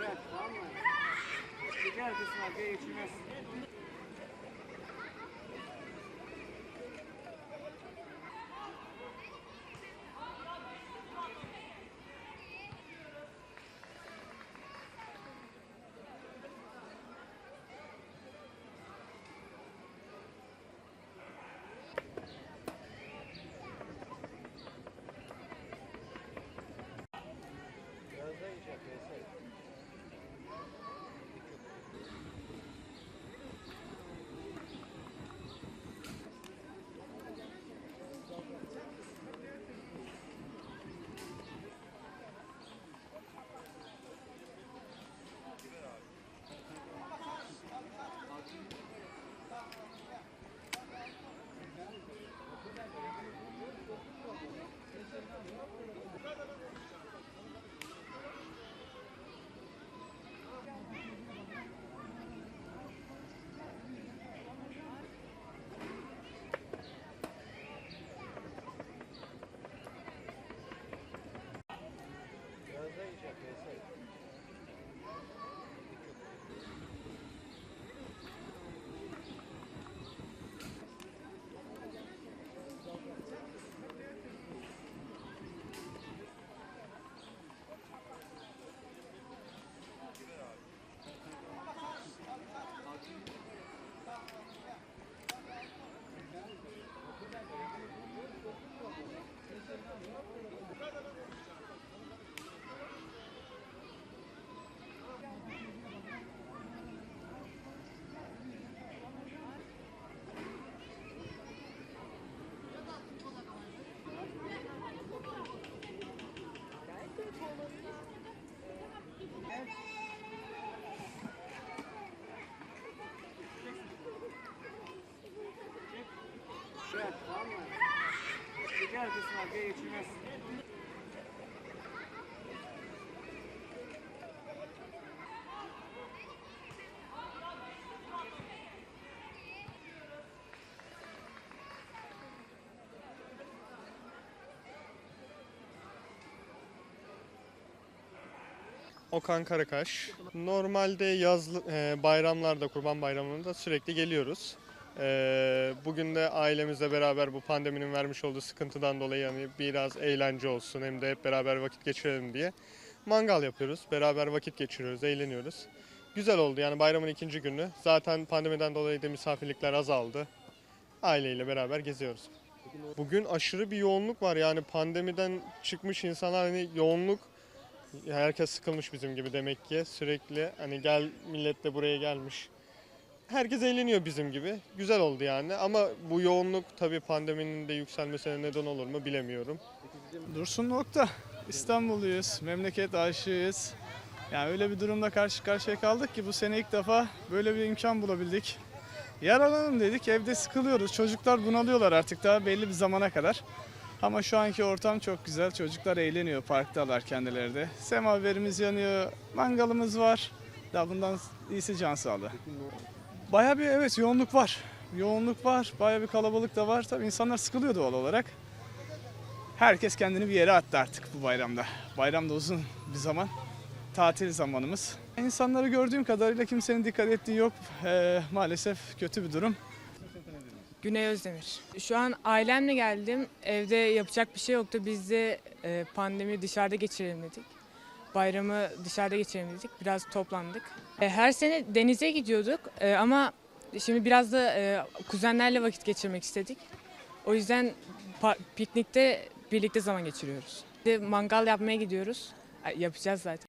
Bırak tamam mı? Bırak tamam mı? Gece arkasına arkaya geçilmez. Okan Karakaş. Normalde yazlı e, bayramlarda, Kurban Bayramı'nda sürekli geliyoruz. E, bugün de ailemizle beraber bu pandeminin vermiş olduğu sıkıntıdan dolayı yani biraz eğlence olsun hem de hep beraber vakit geçirelim diye mangal yapıyoruz. Beraber vakit geçiriyoruz, eğleniyoruz. Güzel oldu yani bayramın ikinci günü. Zaten pandemiden dolayı da misafirlikler azaldı. Aileyle beraber geziyoruz. Bugün aşırı bir yoğunluk var yani pandemiden çıkmış insanlar hani yoğunluk Herkes sıkılmış bizim gibi demek ki. Sürekli hani gel millet de buraya gelmiş. Herkes eğleniyor bizim gibi. Güzel oldu yani ama bu yoğunluk tabii pandeminin de yükselmesine neden olur mu bilemiyorum. Dursun nokta. İstanbulluyuz, memleket aşığıyız. Yani öyle bir durumda karşı karşıya kaldık ki bu sene ilk defa böyle bir imkan bulabildik. Yaralanalım dedik, evde sıkılıyoruz. Çocuklar bunalıyorlar artık daha belli bir zamana kadar. Ama şu anki ortam çok güzel. Çocuklar eğleniyor, parktalar kendileri de. Semaverimiz yanıyor, mangalımız var. Daha bundan iyisi can sağlığı. Baya bir evet yoğunluk var. Yoğunluk var, baya bir kalabalık da var. Tabii insanlar sıkılıyor doğal olarak. Herkes kendini bir yere attı artık bu bayramda. Bayram da uzun bir zaman. Tatil zamanımız. İnsanları gördüğüm kadarıyla kimsenin dikkat ettiği yok. Ee, maalesef kötü bir durum. Güney Özdemir. Şu an ailemle geldim. Evde yapacak bir şey yoktu. Biz de e, pandemi dışarıda geçirelim dedik. Bayramı dışarıda geçirelim dedik. Biraz toplandık. E, her sene denize gidiyorduk e, ama şimdi biraz da e, kuzenlerle vakit geçirmek istedik. O yüzden piknikte birlikte zaman geçiriyoruz. Mangal yapmaya gidiyoruz. Yapacağız zaten.